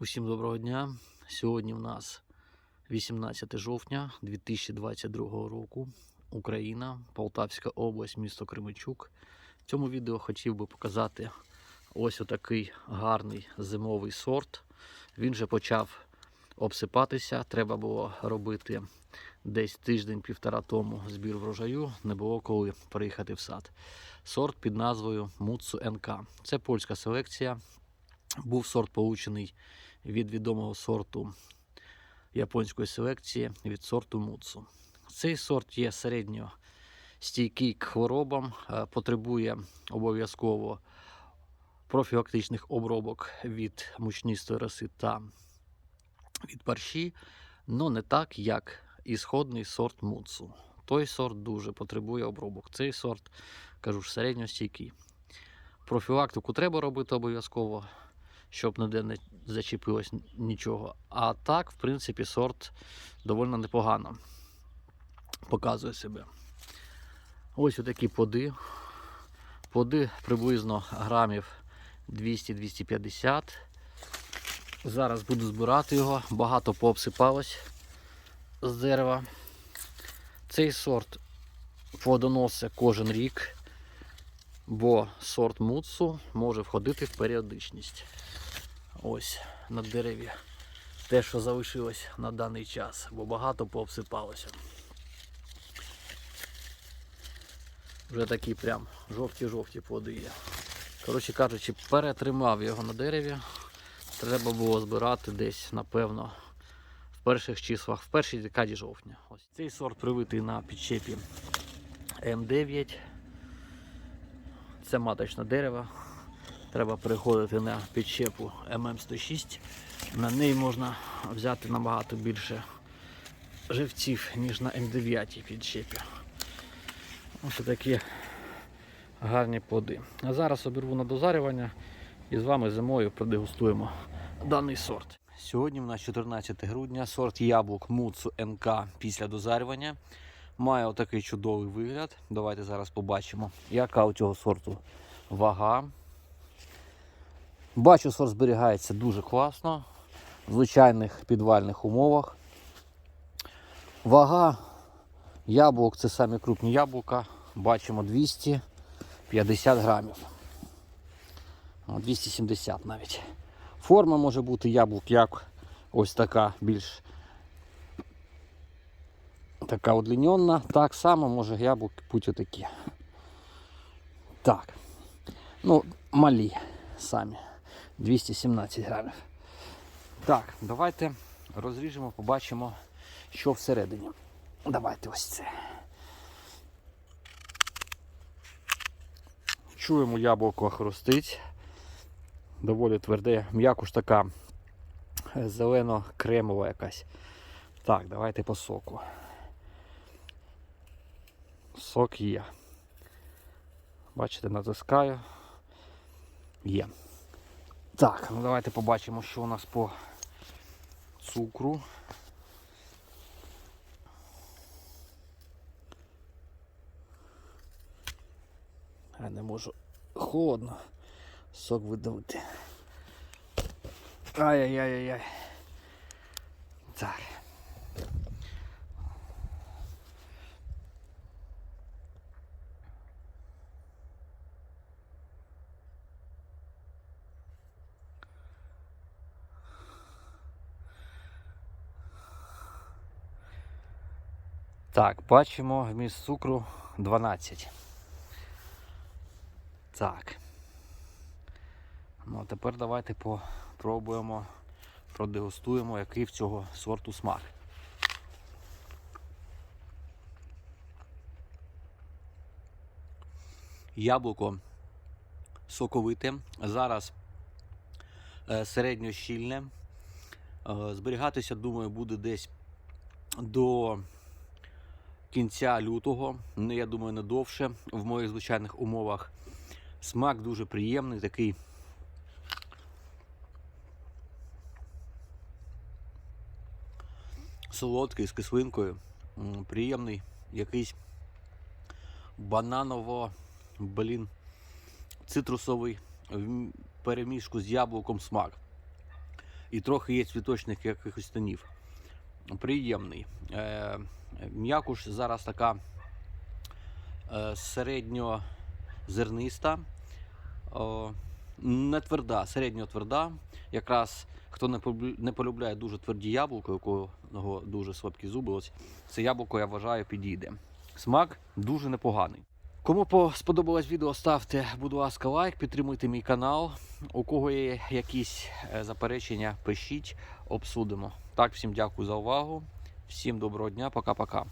Усім доброго дня. Сьогодні в нас 18 жовтня 2022 року. Україна, Полтавська область, місто Кременчук. В цьому відео хотів би показати ось отакий гарний зимовий сорт. Він вже почав обсипатися. Треба було робити десь тиждень-півтора тому збір врожаю. Не було коли приїхати в сад. Сорт під назвою Муцу НК. Це польська селекція. Був сорт получений від відомого сорту японської селекції від сорту Муцу. Цей сорт є середньо стійкий к хворобам, е, потребує обов'язково профілактичних обробок від мучнистої роси та від парші, але не так, як ісходний сорт Муцу. Той сорт дуже потребує обробок. Цей сорт, кажу ж, середньостійкий. Профілактику треба робити обов'язково, щоб ніде не зачепилось нічого. А так, в принципі, сорт доволі непогано показує себе. Ось отакі поди. Поди приблизно грамів 200-250. Зараз буду збирати його, багато пообсипалось з дерева. Цей сорт плодоносить кожен рік, бо сорт муцу може входити в періодичність. Ось на дереві. Те, що залишилось на даний час, бо багато пообсипалося. Вже такі прям жовті-жовті плоди є. Коротше кажучи, перетримав його на дереві. Треба було збирати десь, напевно, в перших числах, в першій декаді жовтня. Ось цей сорт привитий на підчепі М9. Це маточне дерево. Треба переходити на підчепу ММ106. На неї можна взяти набагато більше живців, ніж на М9 підчепі. Ось такі гарні плоди. А зараз обірву на дозарювання і з вами зимою продегустуємо даний сорт. Сьогодні в нас 14 грудня, сорт яблук Муцу НК після дозарювання. Має отакий чудовий вигляд. Давайте зараз побачимо, яка у цього сорту вага. Бачу, сорт зберігається дуже класно в звичайних підвальних умовах. Вага яблук це самі крупні яблука. Бачимо 250 грамів. 270 навіть. Форма може бути яблук як ось така більш така удлінена. Так само може яблук бути отакі. Так. Ну, малі самі. 217 грамів. Так, давайте розріжемо, побачимо, що всередині. Давайте ось це. Чуємо, яблуко хрустить. Доволі тверде, м'якуш така е, зелено-кремова якась. Так, давайте по соку. Сок є. Бачите, натискаю. Є. Так, ну давайте побачимо, що у нас по цукру. Я не можу холодно сок видавити. Ай-яй-яй-яй. Так. Так, бачимо вміст цукру 12. Так. Ну, а тепер давайте попробуємо, продегустуємо, який в цього сорту смак. Яблуко соковите. Зараз е, середньощільне. Е, зберігатися, думаю, буде десь до кінця лютого. Ну, я думаю, не довше в моїх звичайних умовах. Смак дуже приємний, такий. Солодкий з кислинкою. Приємний якийсь бананово, блін, цитрусовий в перемішку з яблуком смак. і трохи є цвіточних якихось тонів. Приємний. Е, м'якуш зараз така е, середньозерниста, не тверда, середньо тверда. Якраз хто не, полюбляє дуже тверді яблука, у кого дуже слабкі зуби, ось це яблуко, я вважаю, підійде. Смак дуже непоганий. Кому сподобалось відео, ставте, будь ласка, лайк, підтримуйте мій канал. У кого є якісь е, заперечення, пишіть, обсудимо. Так, всім дякую за увагу. Всім доброго дня, пока-пока.